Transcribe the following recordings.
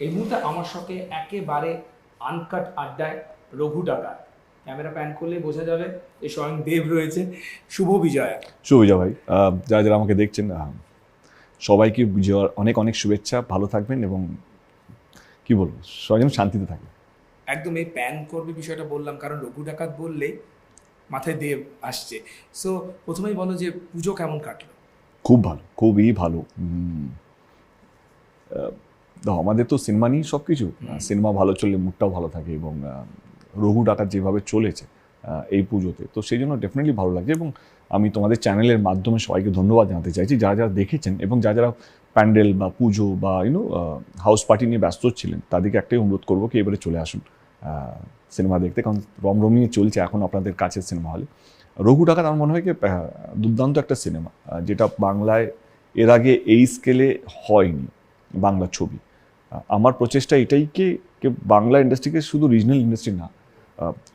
এই মুহূর্তে আমার সঙ্গে একেবারে আনকাট আড্ডায় রঘু ডাকা ক্যামেরা প্যান করলে বোঝা যাবে যে স্বয়ং দেব রয়েছে। শুভ বিজয়া। সুবিজা ভাই। আহ, যারা যারা আমাকে দেখছেন সবাইকে বিজয়ার অনেক অনেক শুভেচ্ছা। ভালো থাকবেন এবং কি বলব সবাই যেন শান্তিতে থাকে। একদম এই প্যান করবে বিষয়টা বললাম কারণ রঘু ডাকাত বললে মাথায় দেব আসছে। সো প্রথমেই বলো যে পুজো কেমন কাটলো? খুব ভালো খুবই ভালো। দেখো, আমাদের তো সিনেমা নিয়েই সব কিছু সিনেমা ভালো চললে মুডটাও ভালো থাকে এবং রঘু ডাকাত যেভাবে চলেছে এই পুজোতে তো সেই জন্য ডেফিনেটলি ভালো লাগছে এবং আমি তোমাদের চ্যানেলের মাধ্যমে সবাইকে ধন্যবাদ জানাতে চাইছি। যারা যারা দেখেছেন এবং যারা যারা প্যান্ডেল বা পুজো বা ইউনো হাউস পার্টি নিয়ে ব্যস্ত ছিলেন তাদেরকে একটাই অনুরোধ করব কি এবারে চলে আসুন সিনেমা দেখতে। কারণ রমরমিয়ে চলছে এখন আপনাদের কাছের সিনেমা হলে রঘু ডাকাত আমার মনে হয় কি দুর্দান্ত একটা সিনেমা যেটা বাংলায় এর আগে এই স্কেলে হয়নি বাংলা ছবি। আমার প্রচেষ্টা এটাই কি যে বাংলা ইন্ডাস্ট্রিকে শুধু রিজনাল ইন্ডাস্ট্রি না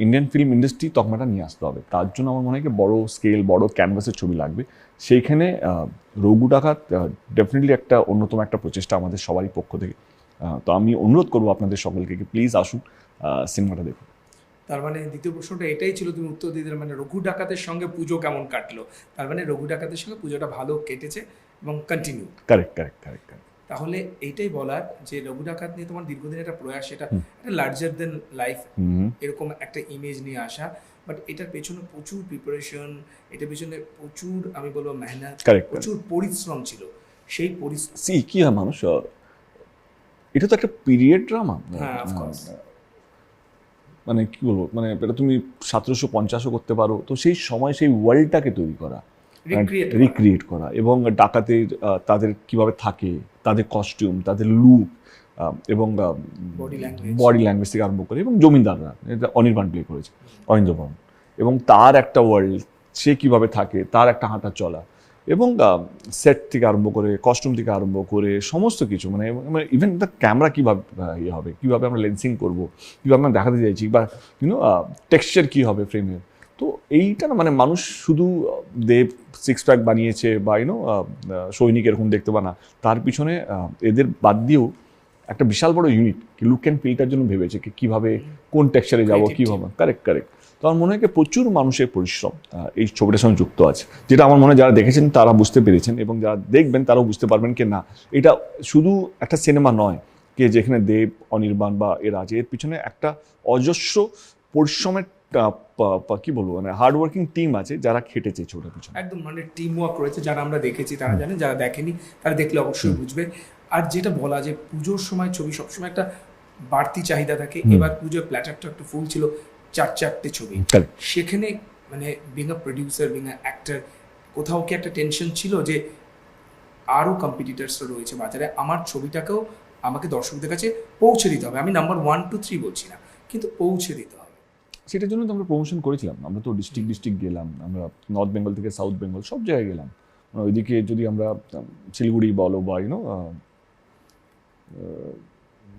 ইন্ডিয়ান ফিল্ম ইন্ডাস্ট্রি তকমাটা নিয়ে আসতে হবে। তার জন্য আমার মনে হয় বড় স্কেল বড় ক্যানভাসের ছবি লাগবে। সেইখানে রঘু ডাকাত ডেফিনেটলি একটা অন্যতম একটা প্রচেষ্টা আমাদের সবারই পক্ষ থেকে। তো আমি অনুরোধ করব আপনাদের সকলকে কি প্লিজ আসুন সিনেমাটা দেখুন। তার মানে দ্বিতীয় প্রশ্নটা এটাই ছিল তুমি উত্তর দিয়ে মানে রঘু ডাকাতের সঙ্গে পুজো কেমন কাটলো? তার মানে রঘু ডাকাতের সঙ্গে পুজোটা ভালো কেটেছে এবং continue correct correct correct correct তাহলে এইটাই বলার যে রঘু ডাকাত নিয়ে তোমার দীর্ঘদিন একটা প্রয়াস সেটা একটা লার্জার দেন লাইফ এরকম একটা ইমেজ নিয়ে আসা বাট এটার পেছনে প্রচুর প্রিপারেশন এটার পেছনে প্রচুর আমি বলব মেহনত প্রচুর পরিশ্রম ছিল। সেই পরিশ্রম কি হয় মানুষ এটা তো একটা পিরিয়ড ড্রামা হ্যাঁ, of মানে কি বলব মানে এটা তুমি সতেরোশো পঞ্চাশও করতে পারো। তো সেই সময় সেই ওয়ার্ল্ডটাকে তৈরি করা। রিক্রিয়েট করা। এবং ডাকাতের তাদের কীভাবে থাকে তাদের কস্টিউম তাদের লুক এবং. বডি ল্যাঙ্গুয়েজ থেকে আরম্ভ করে এবং জমিদাররা এটা অনির্বাণ প্লে করেছে অরিন্দ্র এবং তার একটা ওয়ার্ল্ড সে কীভাবে থাকে তার একটা হাঁটা চলা এবং সেট থেকে আরম্ভ করে কস্টিউম থেকে আরম্ভ করে সমস্ত কিছু মানে ইভেন দ্য ক্যামেরা কীভাবে ইয়ে হবে কীভাবে আমরা লেন্সিং করব কীভাবে আমরা দেখাতে চাইছি বা ইউনো টেক্সচার কী হবে ফ্রেমের তো এইটা না মানে মানুষ শুধু দেব সিক্স প্যাক বানিয়েছে বা ইউনো সৈনিক এরকম দেখতে বা না। তার পিছনে এদের বাদ দিয়েও একটা বিশাল বড় ইউনিট কি লুক অ্যান্ড ফিলটার জন্য ভেবেছে কি কীভাবে কোন টেক্সচারে যাব কীভাবে কারেক্ট কারেক্ট তো আমার মনে হয় প্রচুর মানুষের পরিশ্রম এই ছবিটার সঙ্গে যুক্ত আছে। যেটা আমার মনে হয় যারা দেখেছেন তারা বুঝতে পেরেছেন এবং যারা দেখবেন তারাও বুঝতে পারবেন কি না। এটা শুধু একটা সিনেমা নয় কে যেখানে দেব অনির্বাণ বা এরা আছে। এর পিছনে একটা অজস্র পরিশ্রমের কি বলব মানে হার্ডওয়ার্কিং টিম আছে যারা খেটেছে ছবিটার পিছনে একদম মানে টিম ওয়ার্ক রয়েছে যারা আমরা দেখেছি তারা জানে যারা দেখেনি তারা দেখলে অবশ্যই বুঝবে। আর যেটা বলা যে পুজোর সময় ছবি সবসময় একটা বাড়তি চাহিদা থাকে। এবার পুজোর প্ল্যাটারটা একটু ফুল ছিল চার চারটে ছবি। সেখানে মানে being a producer being a actor কোথাও কি একটা টেনশন ছিল যে আরও কম্পিটিটার্সরা রয়েছে বাজারে আমার ছবিটাকেও আমাকে দর্শকদের কাছে পৌঁছে দিতে হবে। আমি নাম্বার ওয়ান টু থ্রি বলছি না কিন্তু পৌঁছে দিতে হবে। সেটার জন্য তো আমরা প্রমোশন করেছিলাম। আমরা তো ডিস্ট্রিক্ট ডিস্ট্রিক্ট গেলাম আমরা নর্থ বেঙ্গল থেকে সাউথ বেঙ্গল সব জায়গায় গেলাম। মানে ওইদিকে যদি আমরা শিলিগুড়ি বলো বা ইউনো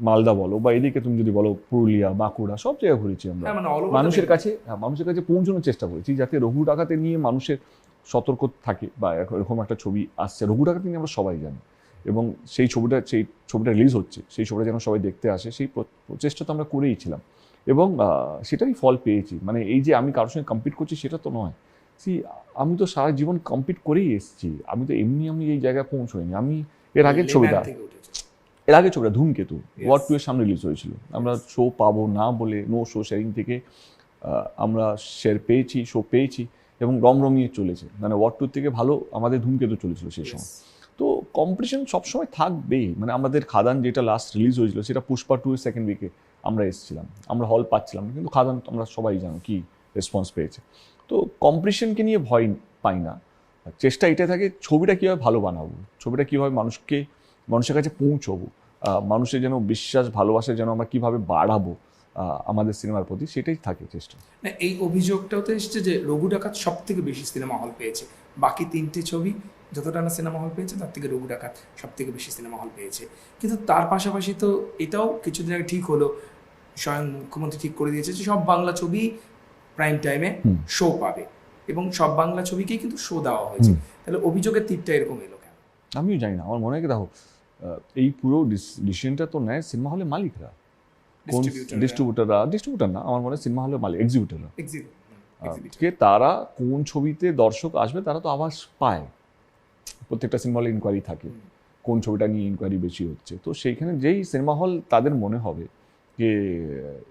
মালদা বলো বা এদিকে তুমি যদি বলো পুরুলিয়া বাঁকুড়া সব জায়গায় ঘুরেছি আমরা। হ্যাঁ মানে মানুষের কাছে হ্যাঁ, মানুষের কাছে পৌঁছানোর চেষ্টা করেছি যাতে রঘু ডাকাতে নিয়ে মানুষের সতর্ক থাকে বা এরকম- এরকম একটা ছবি আসছে। রঘু ডাকাতে নিয়ে আমরা সবাই জানি এবং সেই ছবিটা সেই ছবিটা রিলিজ হচ্ছে সেই ছবিটা যেন সবাই দেখতে আসে সেই প্রচেষ্টা তো আমরা করেই ছিলাম। এবং আহ, সেটারই ফল পেয়েছি। মানে এই যে আমি কারোর সঙ্গে কম্পিট করছি সেটা তো নয়। সি আমি তো সারা জীবন কম্পিট করেই এসেছি। আমি তো এমনি আমি এই জায়গায় পৌঁছইনি। আমি এর আগের ছবিটা এর আগে ছবিটা ধূমকেতু। ওয়ার্ড টু এর সামনে রিলিজ হয়েছিল। আমরা শো পাবো না বলে নো শো শেয়ারিং থেকে আহ, আমরা শেয়ার পেয়েছি শো পেয়েছি এবং রমরমিয়ে চলেছে। মানে ওয়ার্ড টু থেকে ভালো আমাদের ধূমকেতু চলেছিল সেই সময়। কম্পিটিশন সবসময় থাকবেই। মানে আমাদের খাদান যেটা লাস্ট রিলিজ হয়েছিল, সেটা পুষ্পা টু সেকেন্ড উইকে আমরা এসেছিলাম। আমরা হল পাচ্ছিলাম কিন্তু খাদান তো আমরা সবাই জানো কি রেসপন্স পেয়েছে। তো কম্পিটিশনকে নিয়ে ভয় পাই না। চেষ্টা এটাই থাকে, ছবিটা কীভাবে ভালো বানাবো? ছবিটা কীভাবে মানুষকে, মানুষের কাছে পৌঁছবো? মানুষের যেন বিশ্বাস, ভালোবাসা যেন আমরা কীভাবে বাড়াবো আমাদের সিনেমার প্রতি, সেটাই থাকে চেষ্টা। না, এই অভিযোগটাও তো এসেছে যে রঘু ডাকাত সব থেকে বেশি সিনেমা হল পেয়েছে। বাকি তিনটে ছবি যতটা না সিনেমা হল পেয়েছে তার থেকে রঘু ডাকাত সব থেকে বেশি সিনেমা হল পেয়েছে। কিন্তু তার পাশাপাশি তো এটাও কিছুদিন আগে ঠিক হলো স্বয়ং মুখ্যমন্ত্রী ঠিক করে দিয়েছে যে সব বাংলা ছবি প্রাইম টাইমে শো পাবে এবং সব বাংলা ছবিকেই কিন্তু শো দেওয়া হয়েছে। তাহলে অভিযোগের তীরটা এরকম এলো কেন? আমিও জানি না আমার মনে হয় দেখো এই পুরো ডিসিশনটা তো নেয় সিনেমা হলের মালিকরা। কোন। ডিস্ট্রিবিউটাররা ডিস্ট্রিবিউটার না আমার মনে হয় সিনেমা হলের মালিক এক্সিবিউটাররা কে তারা কোন ছবিতে দর্শক আসবে তারা তো আভাস পায়। প্রত্যেকটা সিনেমা হলে ইনকোয়ারি থাকে। কোন ছবিটা নিয়ে ইনকোয়ারি বেশি হচ্ছে। তো সেইখানে যেই সিনেমা হল তাদের মনে হবে যে,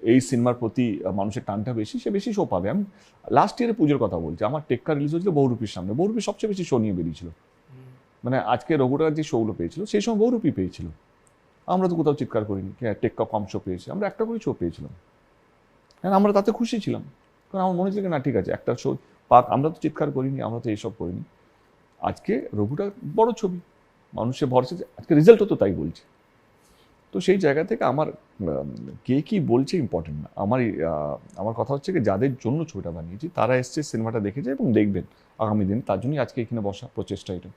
এই সিনেমার প্রতি মানুষের টানটা বেশি, সে বেশি শো পাবে। আমি লাস্ট ইয়ারে পুজোর কথা বলছি। আমার টেক্কা রিলিজ হয়েছিল বহুরূপীর সামনে। বহুরূপী সবচেয়ে বেশি শো নিয়ে বেরিয়েছিল। মানে আজকে রঘুটার যে শোগুলো পেয়েছিল, সেই সময় বহুরূপী পেয়েছিল। আমরা তো কোথাও চিৎকার করিনি কে টেক্কা কম শো পেয়েছে। আমরা একটা করে শো পেয়েছিলাম। হ্যাঁ আমরা তাতে খুশি ছিলাম। কারণ আমার মনে হচ্ছিল না, ঠিক আছে, একটা শো পাক। আমরা তো চিৎকার করিনি, আমরা তো এইসব করিনি। আজকে রঘুটা বড় ছবি। মানুষের ভরসা আজকে রেজাল্টও তো তাই বলছে। তো সেই জায়গা থেকে আমার কে কি বলছে ইম্পর্টেন্ট না। আমার আমার কথা হচ্ছে কি যাদের জন্য ছবিটা বানিয়েছি তারা এসছে সিনেমাটা দেখেছে এবং দেখবেন আগামী দিন। তার জন্যই আজকে এখানে বসা প্রচেষ্টা এটা।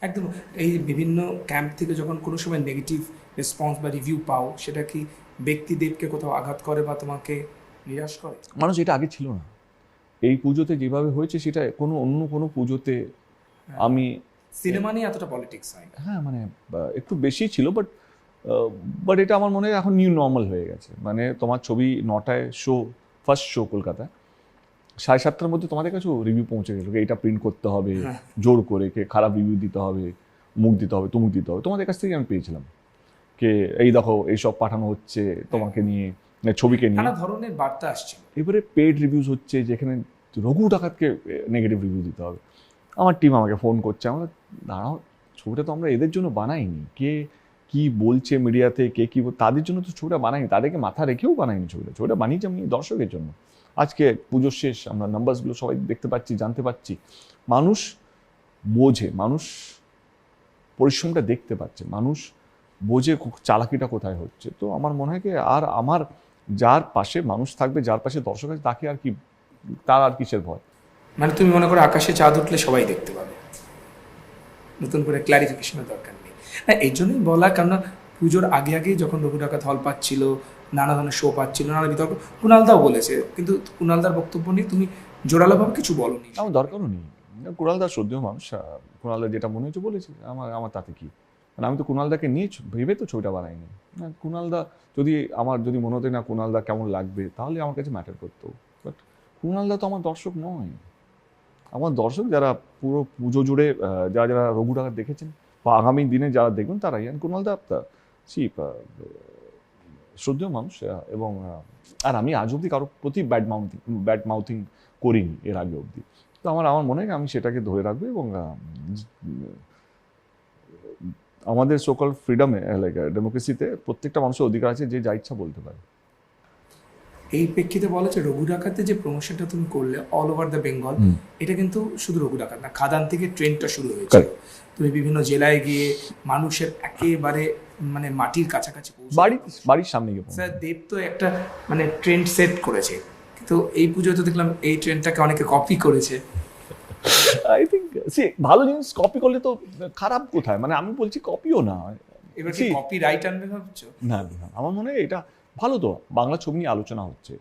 একদম। এই বিভিন্ন ক্যাম্প থেকে যখন কোনো সময় নেগেটিভ রেসপন্স বা রিভিউ পাও সেটা কি ব্যক্তিদেবকে কোথাও আঘাত করে বা তোমাকে নিরাশ করে? মানুষ এটা আগে ছিল না। এই পুজোতে যেভাবে হয়েছে সেটা কোনো অন্য কোনো পুজোতে আমি সিনেমা নিয়ে এতটা পলিটিক্স হয়। হ্যাঁ মানে একটু বেশি ছিল বাট বাট এটা আমার মনে হয় এখন নিউ নর্মাল হয়ে গেছে। মানে তোমার ছবি নটায় শো ফার্স্ট শো কলকাতায়। সাড়ে সাতটার মধ্যে তোমাদের কাছেও রিভিউ পৌঁছে গেল এটা প্রিন্ট করতে হবে হ্যাঁ। জোর করে কে খারাপ রিভিউ দিতে হবে মুখ দিতে হবে তুমুক দিতে হবে। তোমাদের কাছ থেকে আমি পেয়েছিলাম। কে এই দেখো এইসব পাঠানো হচ্ছে তোমাকে নিয়ে মানে ছবিকে নিয়ে। নানা ধরনের বার্তা আসছে এবারে পেড রিভিউজ হচ্ছে যেখানে রঘু ডাকাতকে নেগেটিভ রিভিউ দিতে হবে। আমার টিম আমাকে ফোন করছে। আমরা দাঁড়াও, ছবিটা তো আমরা এদের জন্য বানাইনি। কে কি বলছে মিডিয়াতে কে কি তাদের জন্য তো ছবিটা বানাইনি। তাদেরকে মাথা রেখেও বানাইনি ছবিটা। ছবিটা বানিয়েছি আমি দর্শকের জন্য। আজকে পুজোর শেষ, আমরা নাম্বারসগুলো সবাই দেখতে পাচ্ছি, জানতে পাচ্ছি। মানুষ বোঝে, মানুষ পরিশ্রমটা দেখতে পাচ্ছে। মানুষ বোঝে চালাকিটা কোথায় হচ্ছে। তো আমার মনে হয় কি, আর আমার যার পাশে মানুষ থাকবে, যার পাশে দর্শক আছে, তাকে আর কি, তার আর কিসের ভয়? মানে তুমি মনে করো আকাশে চাঁদ উঠলে সবাই দেখতে পাবে। নতুন করে ক্লারিফিকেশনের দরকার নেই। না এই জন্যই বলা, কেননা পুজোর আগে আগে যখন রঘু ডাকাত হল পাচ্ছিল, নানা ধরনের শো পাচ্ছিল, নানা বিতর্ক কুণালদাও বলেছে। কিন্তু কুণালদার বক্তব্য নিয়ে তুমি জোরালোভাবে কিছু বলোনি। আমার দরকারও নেই। কুণাল দাস শ্রদ্ধেয় মানুষ দা যেটা মনে হচ্ছে বলেছে, আমার আমার তাতে কি? মানে আমি তো কুণাল দাকে নিয়ে ভেবে তো ছবিটা বানাইনি। না কুণাল দা যদি আমার, যদি মনে হতো না কুণাল দা কেমন লাগবে, তাহলে আমার কাছে ম্যাটার করতো। বাট কুণাল দা তো আমার দর্শক নয়। আমার দর্শক যারা পুরো পুজো জুড়ে যারা যারা রঘু দেখেছেন বা আগামী দিনে যারা দেখবেন, তারা আর কুণাল দা সি শ্রদ্ধেয় মানুষ এবং আর আমি আজ অব্দি কারোর প্রতি ব্যাড মাউথিং ব্যাড মাউথিং করিনি এর আগে অবধি। তো আমার আমার মনে হয় আমি সেটাকে ধরে রাখব এবং আমাদের সকল ফ্রিডমে লাইক ডেমোক্রেসিতে প্রত্যেকটা মানুষের অধিকার আছে যে যা ইচ্ছা বলতে পারে। এই প্রেক্ষিতে বলা যে রঘু ডাকাতে যে প্রমোশনটা তুমি করলে অল ওভার দ্য বেঙ্গল এটা কিন্তু শুধু রঘু ডাকাত না খাদান থেকে ট্রেনটা শুরু হয়েছে। তুমি বিভিন্ন জেলায় গিয়ে মানুষের একেবারে মানে মাটির কাছাকাছি পৌঁছে বাড়ি বাড়ির সামনে গিয়ে স্যার দেব তো একটা মানে ট্রেন্ড সেট করেছে। কিন্তু এই পুজোয় তো দেখলাম এই ট্রেন্ডটাকে অনেকে কপি করেছে। আই থিঙ্ক সে ভালো জিনিস কপি করলে তো খারাপ কোথায়? মানে আমি বলছি কপিও না। এবার কি কপি রাইট আনবে ভাবছ? না না। আমার মনে হয় এটা ভালো তো বাংলা ছবি নিয়ে আলোচনা হচ্ছে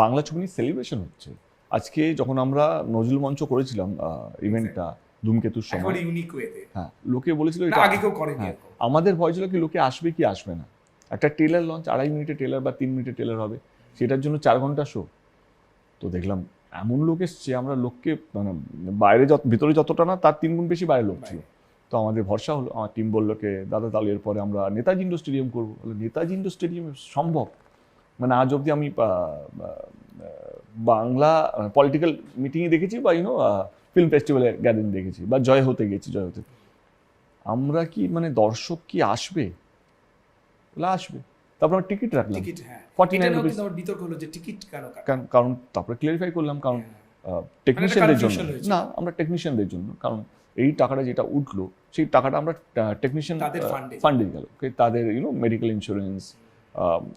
বাংলা ছবি নিয়ে সেলিব্রেশন হচ্ছে। আজকে যখন আমরা নজরুল মঞ্চ করেছিলাম ইভেন্টটা ধূমকেতুর সময়। ইউনিক ওয়েতে হ্যাঁ লোকে বলেছিল এটা আগে কেউ করেনি হ্যাঁ, আমাদের ভয় ছিল কি লোকে আসবে কি আসবে না। একটা টেলার লঞ্চ আড়াই মিনিটের টেলার বা তিন মিনিটের টেলার হবে সেটার জন্য চার ঘণ্টা শো তো দেখলাম এমন লোক এসছে আমরা লোককে মানে বাইরে যত ভিতরে যতটা না তার তিন গুণ বেশি বাইরে লোক ছিল। তো আমাদের ভরসা হলো আমার টিম বলল কে দাদা তাহলে এরপরে আমরা নেতাজি ইন্ডো স্টেডিয়াম করব। বলে নেতাজি ইন্ডো স্টেডিয়ামে সম্ভব? মানে আজ অবধি আমি বাংলা পলিটিক্যাল মিটিংয়ে দেখেছি বা ইউনো ফিল্ম ফেস্টিভ্যালে গ্যাদারিং দেখেছি বা জয় হতে গেছি জয় হতে। আমরা কি মানে দর্শক কি আসবে? বলে আসবে। তারপর আমরা টিকিট রাখলাম। টিকিট হ্যাঁ। 49 এটা নিয়েও rupees। কিন্তু আবার বিতর্ক হলো যে টিকিট কারণ- কারণ তারপরে ক্লিয়ারিফাই করলাম কারণ হ্যাঁ। টেকনিশিয়ানদের জন্য। না আমরা টেকনিশিয়ানদের জন্য কারণ এই টাকাটা যেটা উঠল সেই টাকাটা আমরা টেকনিশিয়ান ফান্ডে গেল। তাদের ইউনো মেডিকেল ইন্স্যুরেন্স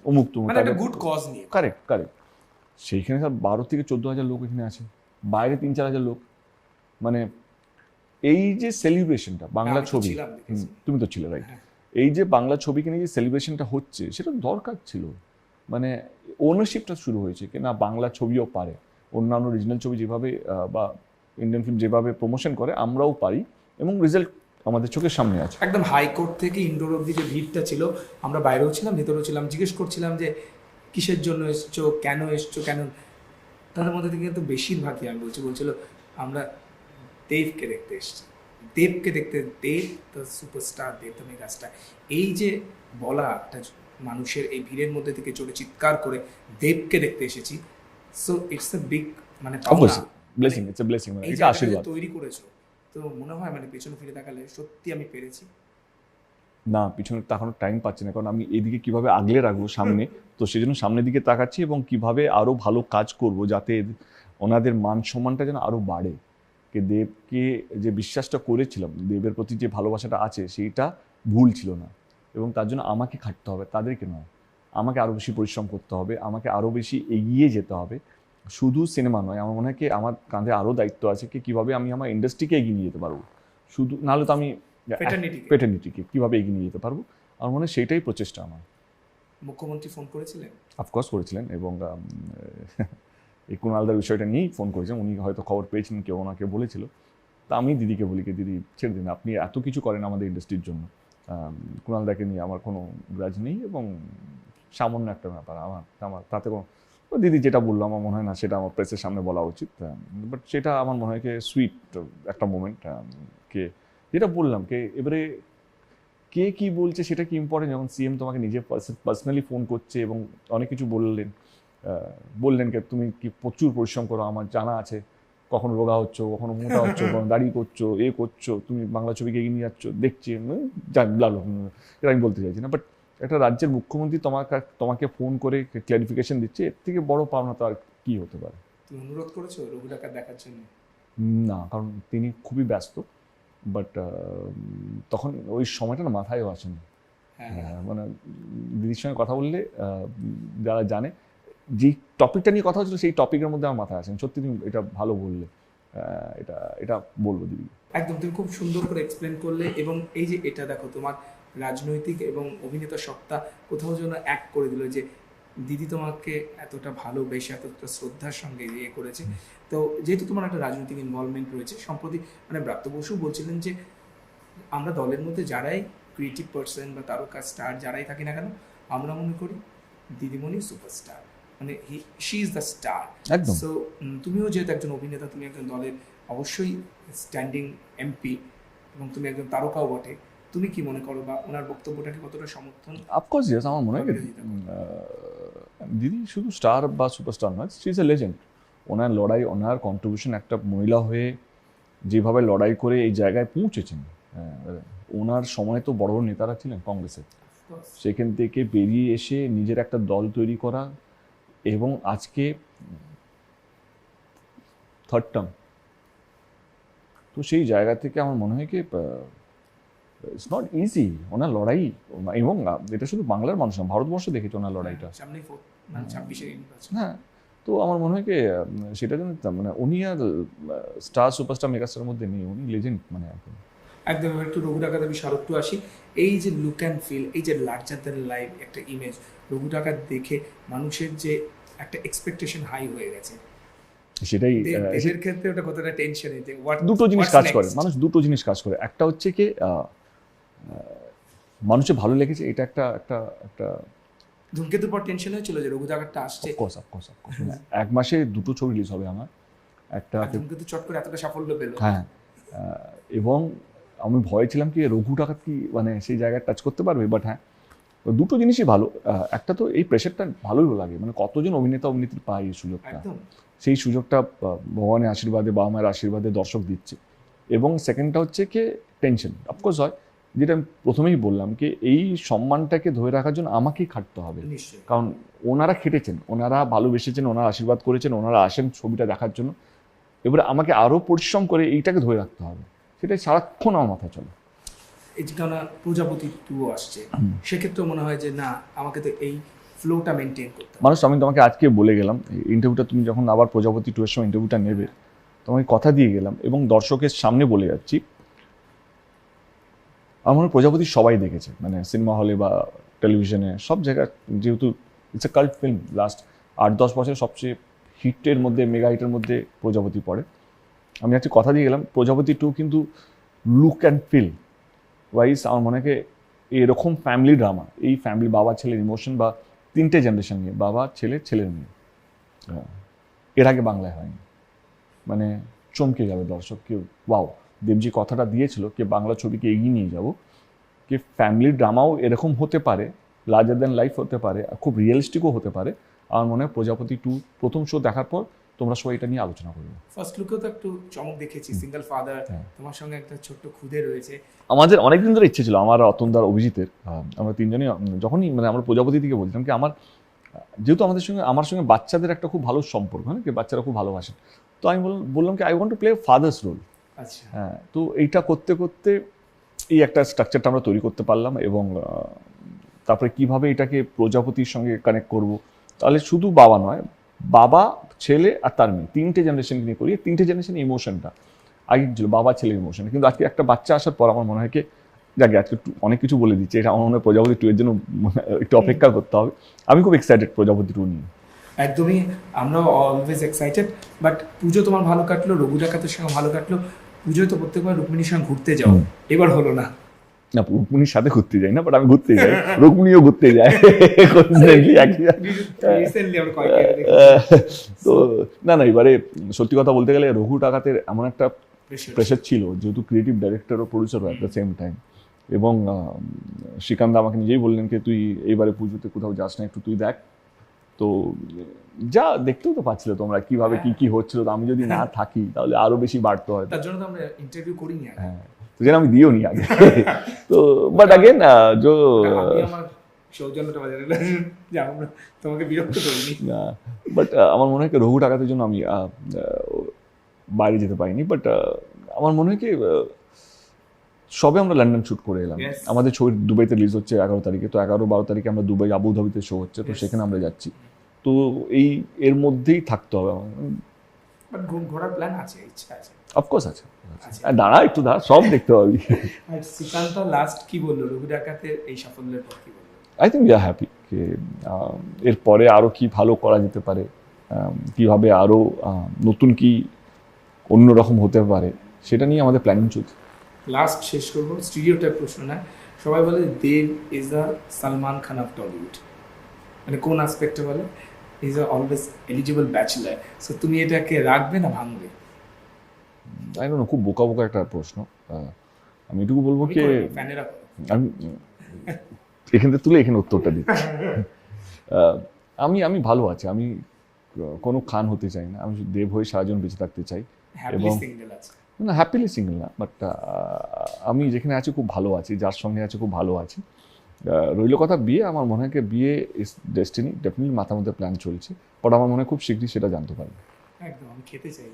অমুক তুমুক গুড কজ নিয়ে। কারেক্ট কারেক্ট সেইখানে স্যার বারো থেকে চোদ্দ হাজার লোক এখানে আছে। বাইরে তিন চার হাজার লোক। মানে এই যে সেলিব্রেশনটা বাংলা ছবি তুমি তো ছিলে রাইট হ্যাঁ। এই যে বাংলা ছবিকে নিয়ে যে সেলিব্রেশনটা হচ্ছে সেটা দরকার ছিল। মানে ওনারশিপটা শুরু হয়েছে কি না? বাংলা ছবিও পারে। অন্যান্য রিজনাল ছবি যেভাবে বা ইন্ডিয়ান ফিল্ম যেভাবে প্রমোশন করে আমরাও পারি এবং রেজাল্ট আমাদের চোখের সামনে আছে। একদম হাইকোর্ট থেকে ইন্ডোর অব্দি যে ভিড়টা ছিল আমরা বাইরেও ছিলাম ভেতরেও ছিলাম জিজ্ঞেস করছিলাম যে কিসের জন্য এসছো? কেন এসছো? কেন? তাদের মধ্যে থেকে কিন্তু বেশিরভাগই আমি বলছি বলছিল আমরা দেবকে দেখতে এসেছি। দেবকে দেখতে Dev the superstar Dev the megastar এই যে বলা একটা মানুষের এই ভিড়ের মধ্যে থেকে চলে চিৎকার করে দেবকে দেখতে এসেছি সো ইটস এ বিগ মানে ব্লেসিং ইটস এ ব্লেসিং এই এটা আশীর্বাদ তৈরি করেছ তো মনে হয় মানে পেছনে ফিরে তাকালে সত্যি আমি পেরেছি। না পিছনে তাকানোর টাইম পাচ্ছি না কারণ আমি এদিকে কীভাবে আগলে রাখব সামনে তো সেই জন্য সামনের দিকে তাকাচ্ছি এবং কীভাবে আরও ভালো কাজ করব যাতে ওনাদের মান সম্মানটা যেন আরও বাড়ে। কে দেবকে যে বিশ্বাসটা করেছিলাম দেবের প্রতি যে ভালোবাসাটা আছে সেইটা ভুল ছিল না। এবং তার জন্য আমাকে খাটতে হবে তাদেরকে নয়। আমাকে আরও বেশি পরিশ্রম করতে হবে আমাকে আরও বেশি এগিয়ে যেতে হবে। শুধু সিনেমা নয় আমার মনে হয় কি আমার কাঁধে আরও দায়িত্ব আছে কি কীভাবে আমি আমার ইন্ডাস্ট্রিকে এগিয়ে নিয়ে যেতে পারব। শুধু নাহলে তো আমি। পেটার্নিটিকে কীভাবে এগিয়ে নিয়ে যেতে পারব? আমার মনে হয় সেইটাই প্রচেষ্টা আমার। মুখ্যমন্ত্রী ফোন করেছিলেন? অফকোর্স করেছিলেন এবং এই কুণালদার বিষয়টা নিয়েই ফোন করেছেন উনি হয়তো খবর পেয়েছেন কেউ ওনাকে বলেছিল। তা আমি দিদিকে বলি কি দিদি ছেড়ে দিন। আপনি এত কিছু করেন আমাদের ইন্ডাস্ট্রির জন্য। কুণালদাকে নিয়ে আমার কোনো গ্রাজ নেই এবং সামান্য একটা ব্যাপার আমার আমার তাতে কোনো দিদি যেটা বলল আমার মনে হয় না সেটা আমার প্রেসের সামনে বলা উচিত বাট সেটা আমার মনে হয় কি সুইট একটা মোমেন্ট কে যেটা বললাম কে এবারে কে কি বলছে সেটা কি ইম্পর্টেন্ট যখন সিএম তোমাকে নিজে পার্সোনালি ফোন করছে এবং অনেক কিছু বললেন বললেন কে তুমি কি প্রচুর পরিশ্রম করো আমার জানা আছে কখনো রোগা হচ্ছ কখনো মোটা হচ্ছ কখনো দাড়ি করছ এ করছ তুমি বাংলা ছবিকে এগিয়ে নিয়ে যাচ্ছ দেখছি জানি এটা আমি বলতে চাইছি না বাট একটা রাজ্যের মুখ্যমন্ত্রী তোমাকে তোমাকে ফোন করে ক্লারিফিকেশন দিচ্ছে এর থেকে বড় পাওনা তো আর কি হতে পারে? তুমি অনুরোধ করেছ রঘু ডাকাত দেখার জন্য? না কারণ তিনি খুবই ব্যস্ত বাট তখন ওই সময়টা না মাথায়ও আসেনি হ্যাঁ হ্যাঁ, মানে দিদির সঙ্গে কথা বললে যারা জানে যে টপিকটা নিয়ে কথা হচ্ছিল সেই টপিকের মধ্যে আমার মাথায় আসেন। সত্যি তুমি এটা ভালো বললে। এটা এটা বলব দিদি। একদম তুমি খুব সুন্দর করে এক্সপ্লেন করলে এবং এই যে এটা দেখো তোমার রাজনৈতিক এবং অভিনেতা সত্তা কোথাও যেন এক করে দিল যে দিদি তোমাকে এতটা ভালোবেসে এতটা শ্রদ্ধার সঙ্গে ইয়ে করেছে। তো যেহেতু তোমার একটা রাজনৈতিক ইনভলভমেন্ট রয়েছে সম্প্রতি মানে ব্রাত্য বসু বলছিলেন যে আমরা দলের মধ্যে যারাই ক্রিয়েটিভ পার্সন বা তারকা স্টার যারাই থাকি না কেন আমরা মনে করি দিদিমণি সুপারস্টার মানে she is the star so তুমিও যেহেতু একজন অভিনেতা তুমি একজন দলের অবশ্যই স্ট্যান্ডিং এমপি এবং তুমি একজন তারকাও বটে। তুমি কি মনে করো বা ওনার বক্তব্যটাকে কতটা সমর্থন অফকোর্স ইয়েস আমার মনে হয় দিদি শুধু স্টার বা সুপারস্টার নয় সি ইজ এ লেজেন্ড ওনার লড়াই ওনার কন্ট্রিবিউশন একটা মহিলা হয়ে যেভাবে লড়াই করে এই জায়গায় পৌঁছেছেন ওনার সময় তো বড় বড় নেতারা ছিলেন কংগ্রেসের। সেখান থেকে বেরিয়ে এসে নিজের একটা দল তৈরি করা এবং আজকে থার্ড টার্ম তো সেই জায়গা থেকে আমার মনে হয় কি ইটস নট ইজি ওনার লড়াই এবং এটা শুধু বাংলার মানুষ না ভারতবর্ষ দেখেছে ওনার লড়াইটা। সামনে মানে হ্যাঁ তো আমার মনে হয় কি সেটা জন্য মানে উনি আর স্টার সুপারস্টার মেগাস্টারের মধ্যে নেই উনি লেজেন্ড মানে একদম। একদম একটু রঘু ডাকাত আমি শারদ আসি। এই যে লুক অ্যান্ড ফিল এই যে লার্জার দ্যান লাইফ একটা ইমেজ রঘু ডাকাত দেখে মানুষের যে একটা এক্সপেকটেশন হাই হয়ে গেছে। সেটাই দেবের ক্ষেত্রে ওটা কতটা টেনশনে যে দুটো জিনিস কাজ করে মানুষ দুটো জিনিস কাজ করে। একটা হচ্ছে কি মানুষের ভালো লেগেছে এটা একটা একটা একটা ধূমকেতুর পর টেনশন হয়েছিল যে রঘু ডাকাতটা আসছে অফকোর্স অফকোর্স অফকোর্স এক মাসে দুটো ছবি রিলিজ হবে আমার। একটা ধূমকেতু চট করে এতটা সাফল্য পেল। হ্যাঁ এবং আমি ভয় ছিলাম কি রঘু টাকা কি মানে সেই জায়গায় টাচ করতে পারবে? বাট হ্যাঁ দুটো জিনিসই ভালো। একটা তো এই প্রেশারটা ভালোই লাগে। মানে কতজন অভিনেতা অভিনেত্রী পায় এই সুযোগটা? সেই সুযোগটা ভগবানের আশীর্বাদে বাবা মায়ের আশীর্বাদে দর্শক দিচ্ছে। এবং সেকেন্ডটা হচ্ছে কি টেনশন অফকোর্স হয় যেটা আমি প্রথমেই বললাম কি এই সম্মানটাকে ধরে রাখার জন্য আমাকেই খাটতে হবে। কারণ ওনারা খেটেছেন ওনারা ভালোবেসেছেন ওনারা আশীর্বাদ করেছেন ওনারা আসেন ছবিটা দেখার জন্য। এবারে আমাকে আরও পরিশ্রম করে এইটাকে ধরে রাখতে হবে। সেটাই সারাক্ষণ আমার মাথায় চলে। এই যে কেননা প্রজাপতি টুও আসছে সেক্ষেত্রে মনে হয় যে না আমাকে তো এই ফ্লোটা মেনটেন করতে মানুষ আমি তোমাকে আজকে বলে গেলাম ইন্টারভিউটা তুমি যখন আবার প্রজাপতি টু এর সময় ইন্টারভিউটা নেবে তোমাকে কথা দিয়ে গেলাম এবং দর্শকের সামনে বলে যাচ্ছি আমার প্রজাপতি সবাই দেখেছে মানে সিনেমা হলে বা টেলিভিশনে সব জায়গায়। যেহেতু it's a cult film last আট, দশ বছরের সবচেয়ে হিটের মধ্যে মেগা হিটের মধ্যে প্রজাপতি পড়ে। আমি আজকে কথা দিয়ে গেলাম, প্রজাপতি টু কিন্তু লুক অ্যান্ড ফিল ওয়াইজ আমার মনে হয় এরকম ফ্যামিলি ড্রামা এই ফ্যামিলি বাবা, ছেলের ইমোশন বা তিনটে জেনারেশন নিয়ে, বাবা, ছেলে, ছেলের মেয়ে। এর আগে বাংলায় হয়নি। মানে চমকে যাবে দর্শক, কেউ ওয়াও দেবজি কথাটা দিয়েছিল কি বাংলা ছবিকে এগিয়ে নিয়ে যাব কি ফ্যামিলি ড্রামাও এরকম হতে পারে লার্জার দ্যান লাইফ হতে পারে খুব রিয়েলিস্টিকও হতে পারে। আমার মনে হয় প্রজাপতি টু প্রথম শো দেখার পর তোমরা সবাই এটা নিয়ে আলোচনা করবে। ফার্স্ট লুকেও তো একটু চমক দেখেছি সিঙ্গেল ফাদার হ্যাঁ। তোমার সঙ্গে একটা ছোট্ট খুদে রয়েছে। আমাদের অনেকদিন ধরে ইচ্ছে ছিল আমার অতনদার অভিজিতের আমরা তিনজনই যখনই মানে আমরা প্রজাপতি থেকে বলছিলাম কি আমার যেহেতু আমাদের সঙ্গে আমার সঙ্গে বাচ্চাদের একটা খুব ভালো সম্পর্ক হ্যাঁ কি বাচ্চারা খুব ভালোবাসেন। তো আমি বল- বললাম কি I want to play father's role হ্যাঁ তো এইটা করতে করতে এই একটা স্ট্রাকচারটা আমরা তৈরি করতে পারলাম এবং তারপরে কীভাবে এটাকে প্রজাপতির সঙ্গে কানেক্ট করব? তাহলে শুধু বাবা নয় বাবা ছেলে আর তার মেয়ে তিনটে জেনারেশন নিয়ে করি তিনটে জেনারেশন ইমোশনটা আগে ছিল বাবা ছেলের ইমোশন কিন্তু আজকে একটা বাচ্চা আসার পর আমার মনে হয় কি যাকে আজকে অনেক কিছু বলে দিচ্ছে এটা আমার মনে হয় প্রজাপতি টু এর জন্য একটু অপেক্ষা করতে হবে। আমি খুব এক্সাইটেড প্রজাপতি টু নিয়ে। একদমই আমরাও অলওয়েজ এক্সাইটেড বাট পুজো তোমার ভালো কাটলো রঘু ডাকাতের সঙ্গে ভালো কাটলো। পুজোয় তো প্রত্যেকবার রুক্মিণীর সঙ্গে ঘুরতে যাও। এবার হলো না। না রুক্মিণীর সাথে ঘুরতে যাই না বাট আমি ঘুরতে যাই। রুক্মিণীও ঘুরতে যায়। আহ, তো না না এবারে সত্যি কথা বলতে গেলে রঘু টাকাতের এমন একটা প্রেশার ছিল। যেহেতু creative director O producer at the same time এবং শ্রীকান্ত আমাকে নিজেই বললেন যে তুই এইবারে পুজোতে কোথাও যাস না একটু তুই দেখ। তো যা দেখতেও তো পাচ্ছিল তোমরা কীভাবে কি কি হচ্ছিল আমি যদি না থাকি তাহলে আরও বেশি বাড়তে হয় তার জন্য তো আমরা ইন্টারভিউ করিনি আগে। হ্যাঁ তো যেন আমি দিও নি আগে। তো বাট আগেন জো আমার সৌজন্যটা বাজারে যে আমরা তোমাকে বিরক্ত করিনি। বাট আমার মনে হয় রঘু টাকাতের জন্য আমি বাইরে যেতে পারিনি বাট আমার মনে হয় কি সবে আমরা লন্ডন শুট করে এলাম। আমাদের ছবি দুবাইতে রিলিজ হচ্ছে এগারো তারিখে। তো এগারো বারো তারিখে আমরা দুবাই আবুধাবিতে শো হচ্ছে। তো সেখানে আমরা যাচ্ছি। তো এই এর মধ্যেই থাকতে হবে। ঘোরার প্ল্যান আছে ইচ্ছা আছে। অফকোর্স আছে। আছে। দাঁড়া একটু দাঁড়া সব দেখতে পাবি। শ্রীকান্ত লাস্ট কি বলল? রঘু ডাকাতের এই সাফল্যের পর কি বলল? I think we are happy যে এরপরে আরও কি ভালো করা যেতে পারে কীভাবে আরও নতুন কি অন্যরকম হতে পারে সেটা নিয়ে আমাদের প্ল্যানিং চলছে। লাস্ট শেষ করব স্টুডিও টাইপ প্রশ্ন না। সবাই বলে Dev is the Salman Khan of Tollywood মানে কোন আসপেক্টে বলে? Is a always eligible bachelor so তুমি এটাকে রাখবে না ভাঙবে? আই ডোন্ট নো খুব বোকা বোকা একটা প্রশ্ন। আমি এটুকু বলব কি আমি এখান থেকে তুলে এখানে উত্তরটা দিচ্ছি। আমি আমি ভালো আছি। আমি কোনো খান হতে চাই না। আমি দেব হয়ে সারাজন বেঁচে থাকতে চাই। এবং- না হ্যাপিলি সিঙ্গেল না বাট আমি যেখানে আছি খুব ভালো আছি যার সঙ্গে আছি খুব ভালো আছি। রইল কথা বিয়ে আমার মনে হয় বিয়ে ইস ডেস্টিনি ডেফিনেটলি মাথার মধ্যে প্ল্যান চলছে বাট আমার মনে হয় খুব শীঘ্রই সেটা জানতে পারবে। একদম খেতে চাই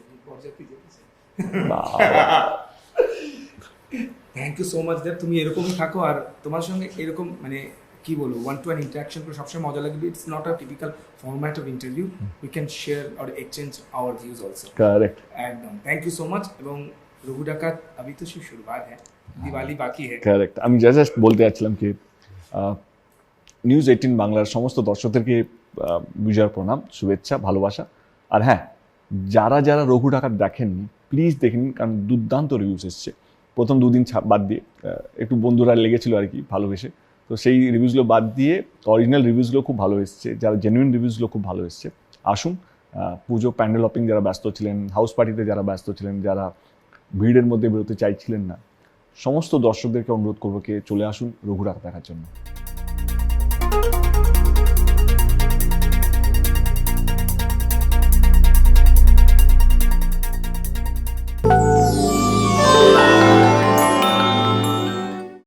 thank you so much Dev তুমি এরকমই থাকো আর তোমার সঙ্গে এরকম মানে কি বলবো ওয়ান টু ওয়ান ইন্টারাকশন করে সবসময় মজা লাগবে it's not a typical format of interview we can share or exchange our views also correct एकदम थैंक यू सो मच এবং রঘু ডাকাত अभी तो सिर्फ शुरुआत है दिवाली बाकी है কারেক্ট আমি যা জাস্ট বলতে যাচ্ছিলাম কি নিউজ এইটিন বাংলার সমস্ত দর্শকদেরকে আহ, বিজয়ের প্রণাম শুভেচ্ছা ভালোবাসা আর হ্যাঁ যারা যারা রঘু ডাকাত দেখেননি প্লিজ দেখে নিন কারণ দুর্দান্ত রিভিউস এসছে প্রথম দুদিন ছা- বাদ দিয়ে আহ, একটু বন্ধুরা লেগেছিল আর কি ভালোবেসে তো সেই রিভিউজগুলো বাদ দিয়ে অরিজিনাল রিভিউজগুলো খুব ভালো এসছে, যারা জেনুইন রিভিউজগুলো খুব ভালো এসছে। আসুন পুজো প্যান্ডেল হপিং যারা ব্যস্ত ছিলেন হাউস পার্টিতে যারা ব্যস্ত ছিলেন, যারা ভিড়ের মধ্যে বেরোতে চাইছিলেন না, সমস্ত দর্শকদেরকে অনুরোধ করব কে চলে আসুন রঘুরাগ দেখার জন্য।